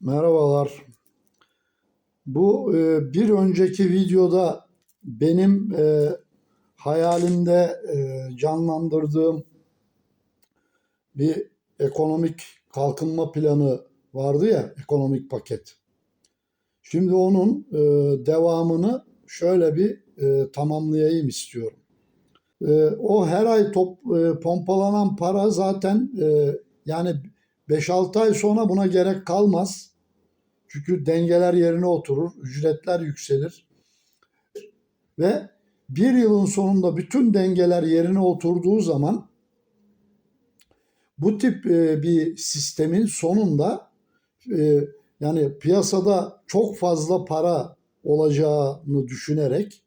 Merhabalar. Bu e, bir önceki videoda benim e, hayalimde e, canlandırdığım bir ekonomik kalkınma planı vardı ya, ekonomik paket. Şimdi onun e, devamını şöyle bir e, tamamlayayım istiyorum. E, o her ay top, e, pompalanan para zaten e, yani 5-6 ay sonra buna gerek kalmaz. Çünkü dengeler yerine oturur, ücretler yükselir. Ve bir yılın sonunda bütün dengeler yerine oturduğu zaman bu tip e, bir sistemin sonunda e, yani piyasada çok fazla para olacağını düşünerek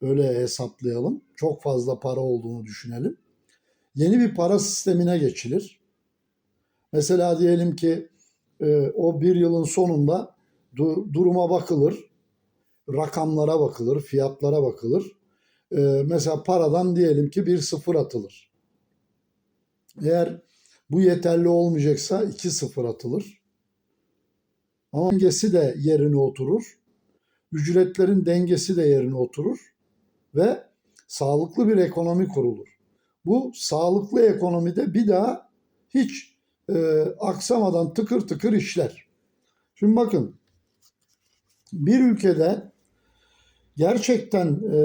öyle hesaplayalım. Çok fazla para olduğunu düşünelim. Yeni bir para sistemine geçilir. Mesela diyelim ki e, o bir yılın sonunda du- duruma bakılır, rakamlara bakılır, fiyatlara bakılır. E, mesela paradan diyelim ki bir sıfır atılır. Eğer bu yeterli olmayacaksa iki sıfır atılır. Ama dengesi de yerine oturur. Ücretlerin dengesi de yerine oturur ve sağlıklı bir ekonomi kurulur. Bu sağlıklı ekonomide bir daha hiç e, aksamadan tıkır tıkır işler. Şimdi bakın bir ülkede gerçekten e,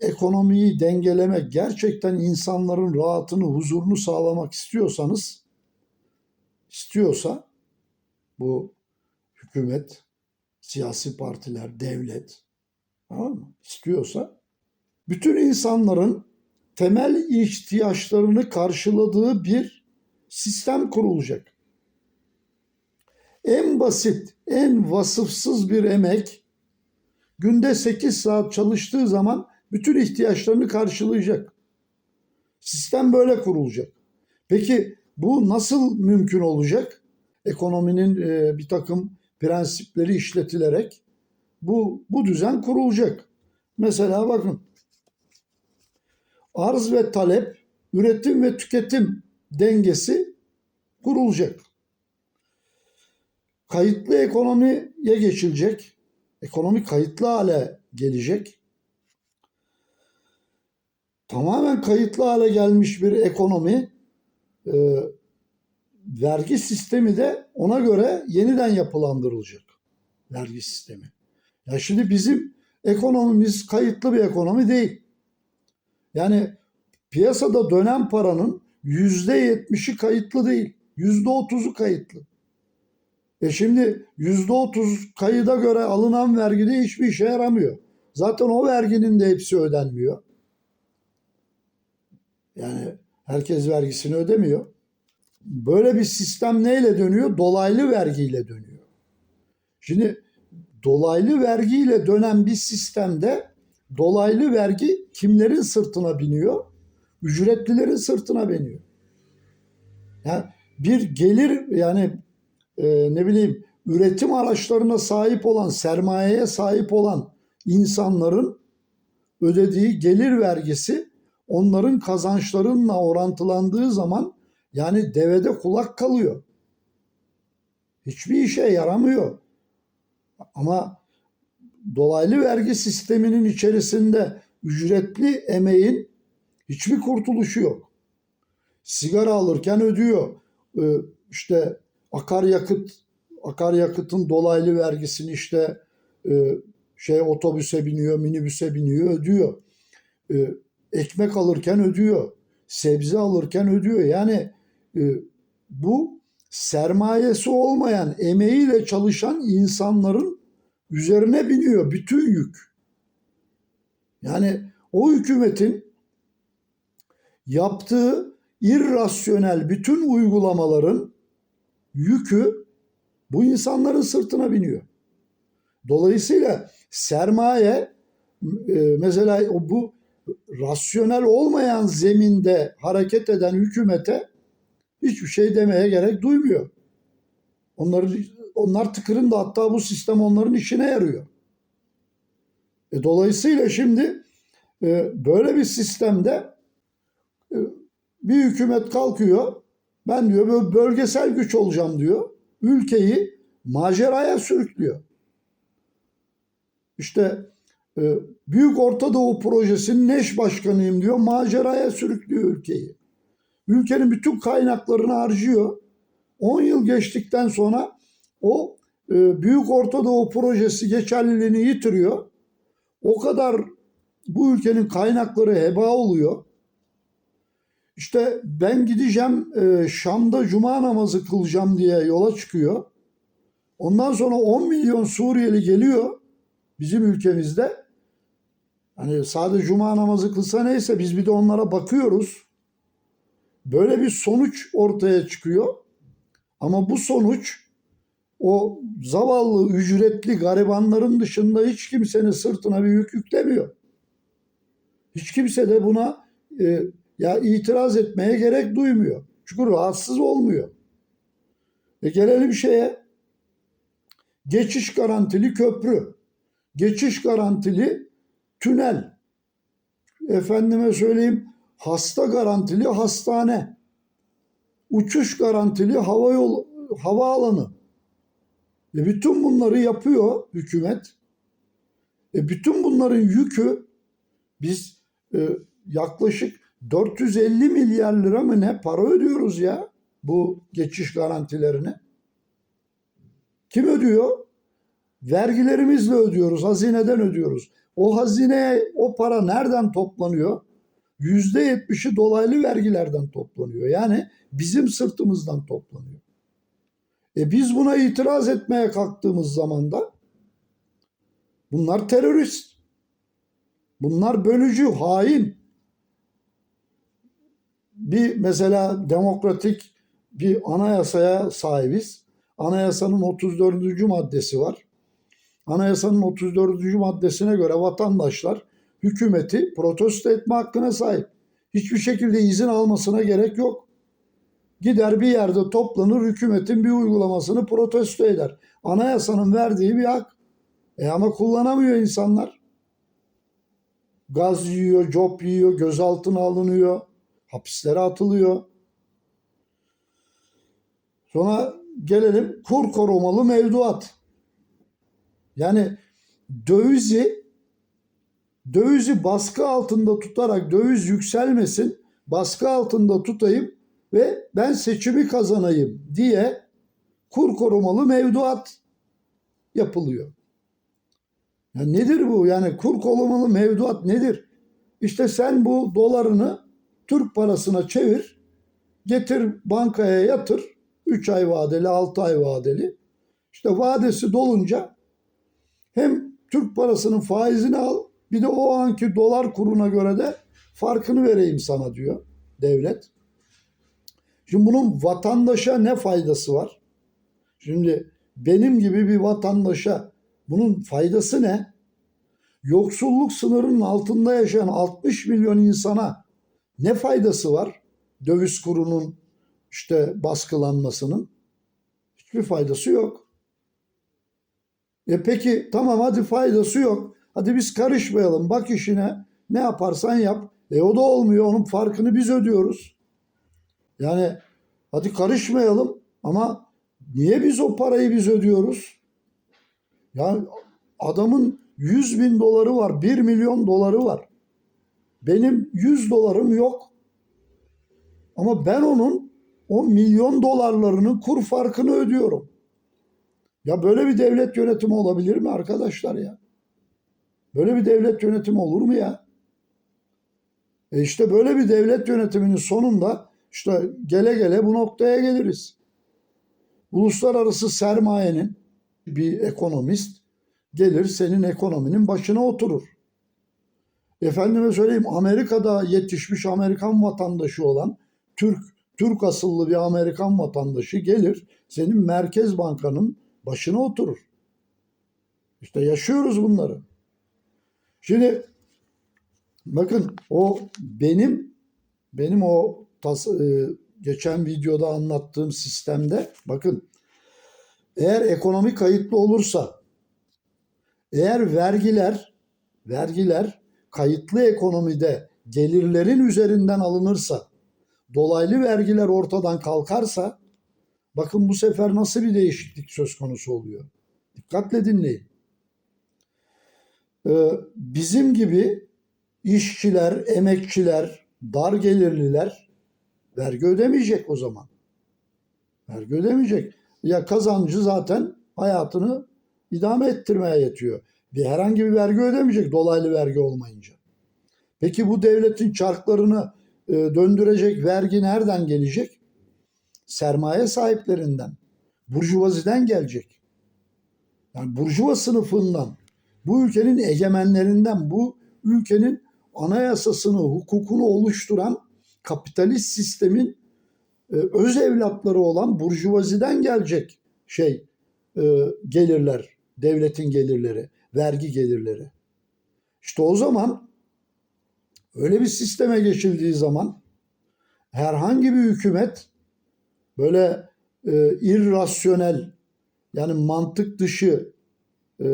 ekonomiyi dengelemek, gerçekten insanların rahatını, huzurunu sağlamak istiyorsanız, istiyorsa bu hükümet, siyasi partiler, devlet, tamam mı? istiyorsa bütün insanların temel ihtiyaçlarını karşıladığı bir sistem kurulacak. En basit, en vasıfsız bir emek günde 8 saat çalıştığı zaman bütün ihtiyaçlarını karşılayacak. Sistem böyle kurulacak. Peki bu nasıl mümkün olacak? Ekonominin e, bir takım prensipleri işletilerek bu bu düzen kurulacak. Mesela bakın arz ve talep, üretim ve tüketim dengesi kurulacak. Kayıtlı ekonomiye geçilecek. Ekonomi kayıtlı hale gelecek. Tamamen kayıtlı hale gelmiş bir ekonomi e, vergi sistemi de ona göre yeniden yapılandırılacak. Vergi sistemi. Ya şimdi bizim ekonomimiz kayıtlı bir ekonomi değil. Yani piyasada dönen paranın yüzde yetmişi kayıtlı değil. Yüzde otuzu kayıtlı. E şimdi yüzde otuz kayıda göre alınan vergide hiçbir işe yaramıyor. Zaten o verginin de hepsi ödenmiyor. Yani herkes vergisini ödemiyor. Böyle bir sistem neyle dönüyor? Dolaylı vergiyle dönüyor. Şimdi dolaylı vergiyle dönen bir sistemde dolaylı vergi kimlerin sırtına biniyor? Ücretlilerin sırtına biniyor. Yani bir gelir yani e, ne bileyim üretim araçlarına sahip olan, sermayeye sahip olan insanların ödediği gelir vergisi onların kazançlarınla orantılandığı zaman yani devede kulak kalıyor. Hiçbir işe yaramıyor. Ama dolaylı vergi sisteminin içerisinde ücretli emeğin hiçbir kurtuluşu yok. Sigara alırken ödüyor. Ee, işte akaryakıt akaryakıtın dolaylı vergisini işte e, şey otobüse biniyor, minibüse biniyor, ödüyor. Ee, ekmek alırken ödüyor. Sebze alırken ödüyor. Yani e, bu sermayesi olmayan, emeğiyle çalışan insanların üzerine biniyor bütün yük. Yani o hükümetin yaptığı irrasyonel bütün uygulamaların yükü bu insanların sırtına biniyor. Dolayısıyla sermaye e, mesela bu rasyonel olmayan zeminde hareket eden hükümete hiçbir şey demeye gerek duymuyor. Onları onlar tıkırın da hatta bu sistem onların işine yarıyor. E, dolayısıyla şimdi e, böyle bir sistemde bir hükümet kalkıyor. Ben diyor bölgesel güç olacağım diyor. Ülkeyi maceraya sürüklüyor. İşte e, Büyük Orta Doğu Projesi'nin eş başkanıyım diyor. Maceraya sürüklüyor ülkeyi. Ülkenin bütün kaynaklarını harcıyor. 10 yıl geçtikten sonra o e, Büyük Orta Doğu Projesi geçerliliğini yitiriyor. O kadar bu ülkenin kaynakları heba oluyor. İşte ben gideceğim e, Şam'da cuma namazı kılacağım diye yola çıkıyor. Ondan sonra 10 milyon Suriyeli geliyor bizim ülkemizde. Hani sadece cuma namazı kılsa neyse biz bir de onlara bakıyoruz. Böyle bir sonuç ortaya çıkıyor. Ama bu sonuç o zavallı ücretli garibanların dışında hiç kimsenin sırtına bir yük yüklemiyor. Hiç kimse de buna e, ya itiraz etmeye gerek duymuyor. Çünkü rahatsız olmuyor. E gelelim şeye. Geçiş garantili köprü. Geçiş garantili tünel. Efendime söyleyeyim hasta garantili hastane. Uçuş garantili hava yol havaalanı. E bütün bunları yapıyor hükümet. E bütün bunların yükü biz e, yaklaşık 450 milyar lira mı ne para ödüyoruz ya bu geçiş garantilerini. Kim ödüyor? Vergilerimizle ödüyoruz, hazineden ödüyoruz. O hazineye o para nereden toplanıyor? Yüzde yetmişi dolaylı vergilerden toplanıyor. Yani bizim sırtımızdan toplanıyor. E biz buna itiraz etmeye kalktığımız zaman da bunlar terörist. Bunlar bölücü, hain. Bir mesela demokratik bir anayasaya sahibiz. Anayasanın 34. maddesi var. Anayasanın 34. maddesine göre vatandaşlar hükümeti protesto etme hakkına sahip. Hiçbir şekilde izin almasına gerek yok. Gider bir yerde toplanır hükümetin bir uygulamasını protesto eder. Anayasanın verdiği bir hak. E ama kullanamıyor insanlar. Gaz yiyor, cop yiyor, gözaltına alınıyor, hapislere atılıyor. Sonra gelelim kur korumalı mevduat. Yani dövizi dövizi baskı altında tutarak döviz yükselmesin, baskı altında tutayım ve ben seçimi kazanayım diye kur korumalı mevduat yapılıyor. Ya nedir bu? Yani kur korumalı mevduat nedir? İşte sen bu dolarını Türk parasına çevir, getir bankaya yatır. 3 ay vadeli, 6 ay vadeli. İşte vadesi dolunca hem Türk parasının faizini al bir de o anki dolar kuruna göre de farkını vereyim sana diyor devlet. Şimdi bunun vatandaşa ne faydası var? Şimdi benim gibi bir vatandaşa bunun faydası ne? Yoksulluk sınırının altında yaşayan 60 milyon insana ne faydası var? Döviz kurunun işte baskılanmasının hiçbir faydası yok. E peki tamam hadi faydası yok. Hadi biz karışmayalım. Bak işine ne yaparsan yap. E o da olmuyor. Onun farkını biz ödüyoruz. Yani hadi karışmayalım ama niye biz o parayı biz ödüyoruz? Yani adamın 100 bin doları var. 1 milyon doları var. Benim 100 dolarım yok. Ama ben onun o milyon dolarlarının kur farkını ödüyorum. Ya böyle bir devlet yönetimi olabilir mi arkadaşlar ya? Böyle bir devlet yönetimi olur mu ya? E işte böyle bir devlet yönetiminin sonunda işte gele gele bu noktaya geliriz. Uluslararası sermayenin bir ekonomist gelir senin ekonominin başına oturur. Efendime söyleyeyim Amerika'da yetişmiş Amerikan vatandaşı olan Türk Türk asıllı bir Amerikan vatandaşı gelir senin Merkez Banka'nın başına oturur. İşte yaşıyoruz bunları. Şimdi bakın o benim benim o tas, e, geçen videoda anlattığım sistemde bakın eğer ekonomi kayıtlı olursa eğer vergiler vergiler kayıtlı ekonomide gelirlerin üzerinden alınırsa dolaylı vergiler ortadan kalkarsa bakın bu sefer nasıl bir değişiklik söz konusu oluyor. Dikkatle dinleyin. Ee, bizim gibi işçiler, emekçiler, dar gelirliler vergi ödemeyecek o zaman. Vergi ödemeyecek. Ya kazancı zaten hayatını idame ettirmeye yetiyor. Bir herhangi bir vergi ödemeyecek dolaylı vergi olmayınca. Peki bu devletin çarklarını e, döndürecek vergi nereden gelecek? Sermaye sahiplerinden, burjuvaziden gelecek. Yani burjuva sınıfından, bu ülkenin egemenlerinden, bu ülkenin anayasasını, hukukunu oluşturan kapitalist sistemin e, öz evlatları olan burjuvaziden gelecek şey e, gelirler, devletin gelirleri, vergi gelirleri. İşte o zaman öyle bir sisteme geçildiği zaman herhangi bir hükümet böyle e, irrasyonel yani mantık dışı e,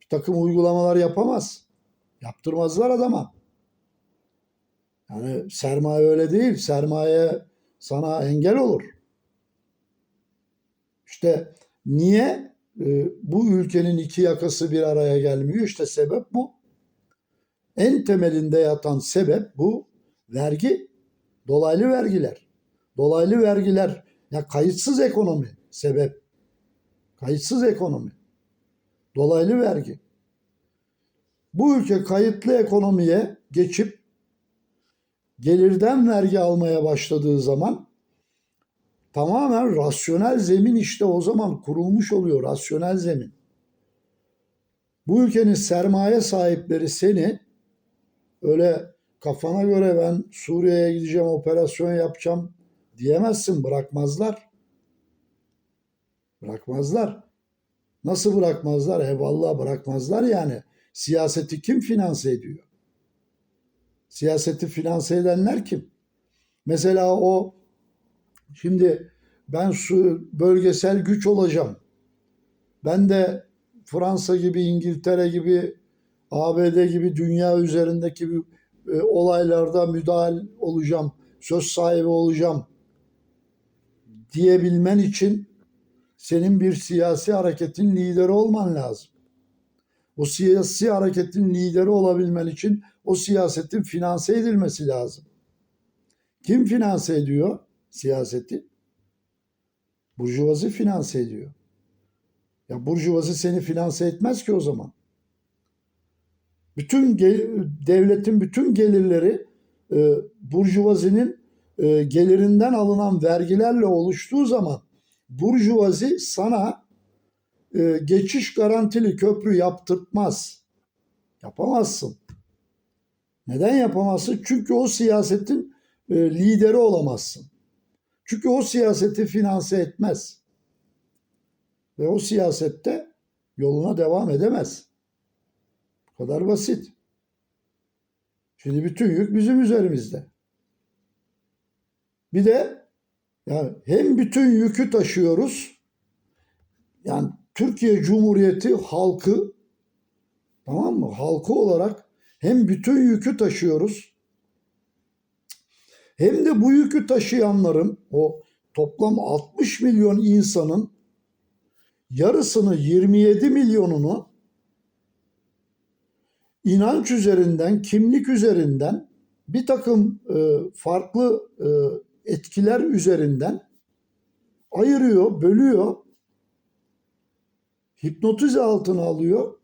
bir takım uygulamalar yapamaz. Yaptırmazlar adama. Yani sermaye öyle değil. Sermaye sana engel olur. İşte niye bu ülkenin iki yakası bir araya gelmiyor? İşte sebep bu. En temelinde yatan sebep bu vergi, dolaylı vergiler. Dolaylı vergiler, ya kayıtsız ekonomi sebep. Kayıtsız ekonomi. Dolaylı vergi. Bu ülke kayıtlı ekonomiye geçip gelirden vergi almaya başladığı zaman tamamen rasyonel zemin işte o zaman kurulmuş oluyor rasyonel zemin. Bu ülkenin sermaye sahipleri seni öyle kafana göre ben Suriye'ye gideceğim operasyon yapacağım diyemezsin bırakmazlar. Bırakmazlar. Nasıl bırakmazlar? Eyvallah bırakmazlar yani. Siyaseti kim finanse ediyor? Siyaseti finanse edenler kim? Mesela o şimdi ben su bölgesel güç olacağım. Ben de Fransa gibi, İngiltere gibi, ABD gibi dünya üzerindeki bir, e, olaylarda müdahil olacağım, söz sahibi olacağım diyebilmen için senin bir siyasi hareketin lideri olman lazım. O siyasi hareketin lideri olabilmen için o siyasetin finanse edilmesi lazım. Kim finanse ediyor siyaseti? Burjuvazi finanse ediyor. Ya burjuvazi seni finanse etmez ki o zaman. Bütün devletin bütün gelirleri e, burjuvazinin e, gelirinden alınan vergilerle oluştuğu zaman burjuvazi sana e, geçiş garantili köprü yaptırtmaz. Yapamazsın. Neden yapamazsın? Çünkü o siyasetin e, lideri olamazsın. Çünkü o siyaseti finanse etmez. Ve o siyasette yoluna devam edemez. Bu kadar basit. Şimdi bütün yük bizim üzerimizde. Bir de yani hem bütün yükü taşıyoruz. Yani Türkiye Cumhuriyeti halkı tamam mı? Halkı olarak hem bütün yükü taşıyoruz hem de bu yükü taşıyanların o toplam 60 milyon insanın yarısını 27 milyonunu inanç üzerinden, kimlik üzerinden bir takım e, farklı e, etkiler üzerinden ayırıyor, bölüyor, hipnotize altına alıyor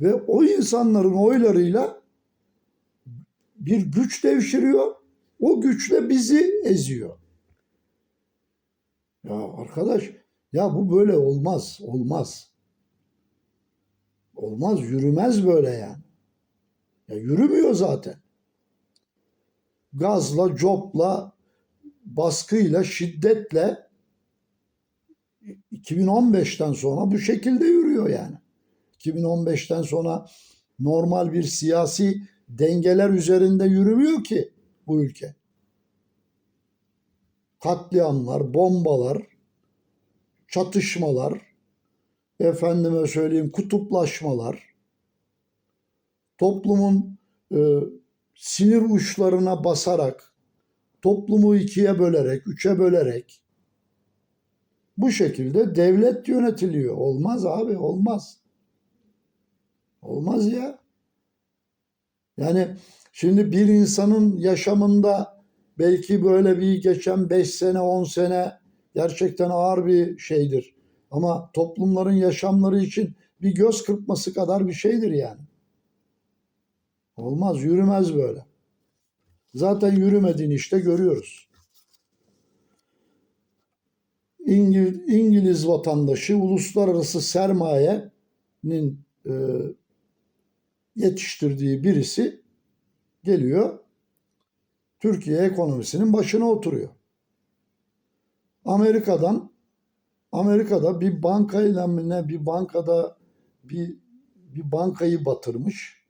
ve o insanların oylarıyla bir güç devşiriyor. O güçle bizi eziyor. Ya arkadaş ya bu böyle olmaz. Olmaz. Olmaz. Yürümez böyle yani. Ya yürümüyor zaten. Gazla, copla, baskıyla, şiddetle 2015'ten sonra bu şekilde yürüyor yani. 2015'ten sonra normal bir siyasi dengeler üzerinde yürümüyor ki bu ülke. Katliamlar, bombalar, çatışmalar, efendime söyleyeyim kutuplaşmalar, toplumun e, sinir uçlarına basarak, toplumu ikiye bölerek, üçe bölerek, Bu şekilde devlet yönetiliyor. Olmaz abi, olmaz. Olmaz ya. Yani şimdi bir insanın yaşamında belki böyle bir geçen 5 sene 10 sene gerçekten ağır bir şeydir. Ama toplumların yaşamları için bir göz kırpması kadar bir şeydir yani. Olmaz, yürümez böyle. Zaten yürümediğini işte görüyoruz. İngiliz, İngiliz vatandaşı uluslararası sermayenin e, yetiştirdiği birisi geliyor Türkiye ekonomisinin başına oturuyor. Amerika'dan Amerika'da bir bankayla ne bir bankada bir bir bankayı batırmış.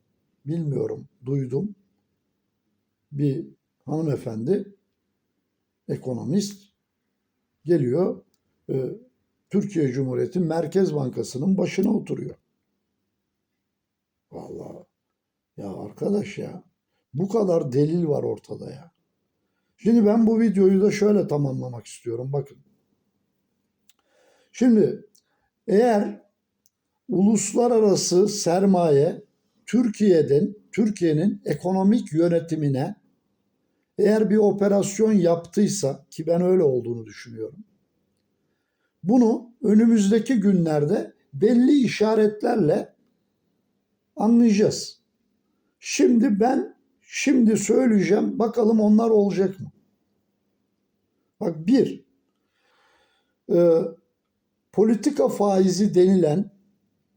Bilmiyorum, duydum. Bir hanımefendi ekonomist geliyor e, Türkiye Cumhuriyeti Merkez Bankası'nın başına oturuyor. Vallahi ya arkadaş ya bu kadar delil var ortada ya. Şimdi ben bu videoyu da şöyle tamamlamak istiyorum. Bakın. Şimdi eğer uluslararası sermaye Türkiye'den Türkiye'nin ekonomik yönetimine eğer bir operasyon yaptıysa ki ben öyle olduğunu düşünüyorum. Bunu önümüzdeki günlerde belli işaretlerle anlayacağız. Şimdi ben şimdi söyleyeceğim bakalım onlar olacak mı? Bak bir e, politika faizi denilen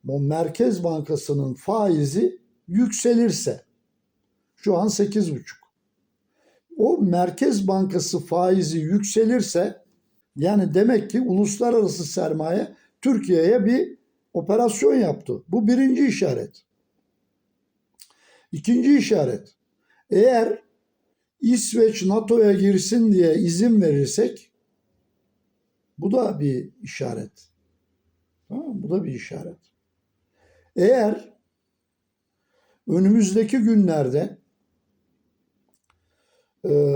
o Merkez Bankası'nın faizi yükselirse şu an 8,5. O Merkez Bankası faizi yükselirse yani demek ki uluslararası sermaye Türkiye'ye bir operasyon yaptı. Bu birinci işaret. İkinci işaret. Eğer İsveç NATO'ya girsin diye izin verirsek bu da bir işaret. Tamam? Bu da bir işaret. Eğer önümüzdeki günlerde e,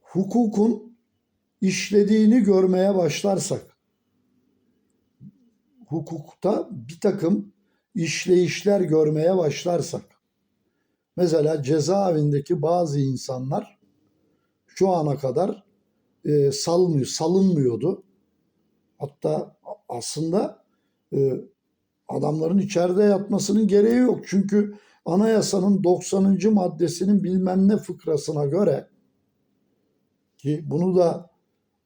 hukukun işlediğini görmeye başlarsak, hukukta bir takım işleyişler görmeye başlarsak, mesela cezaevindeki bazı insanlar şu ana kadar e, salmıyor, salınmıyordu. Hatta aslında e, adamların içeride yatmasının gereği yok. Çünkü anayasanın 90. maddesinin bilmem ne fıkrasına göre ki bunu da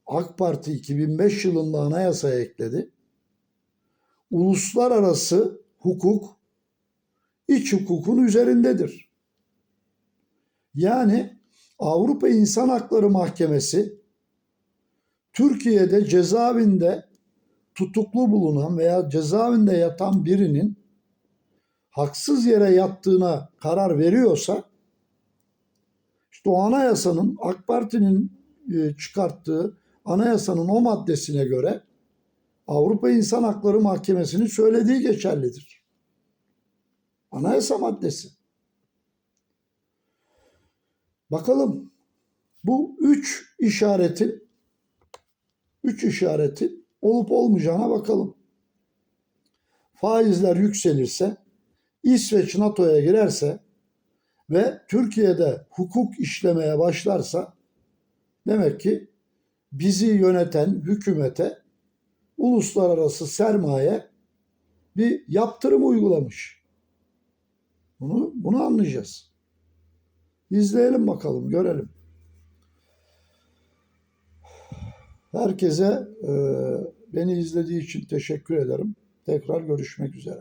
AK Parti 2005 yılında anayasaya ekledi. Uluslararası hukuk iç hukukun üzerindedir. Yani Avrupa İnsan Hakları Mahkemesi Türkiye'de cezaevinde tutuklu bulunan veya cezaevinde yatan birinin haksız yere yattığına karar veriyorsa işte o anayasanın AK Parti'nin e, çıkarttığı anayasanın o maddesine göre Avrupa İnsan Hakları Mahkemesi'nin söylediği geçerlidir. Anayasa maddesi. Bakalım bu üç işaretin üç işaretin olup olmayacağına bakalım. Faizler yükselirse, İsveç NATO'ya girerse ve Türkiye'de hukuk işlemeye başlarsa demek ki bizi yöneten hükümete uluslararası sermaye bir yaptırım uygulamış. Bunu bunu anlayacağız. İzleyelim bakalım, görelim. Herkese e, beni izlediği için teşekkür ederim. Tekrar görüşmek üzere.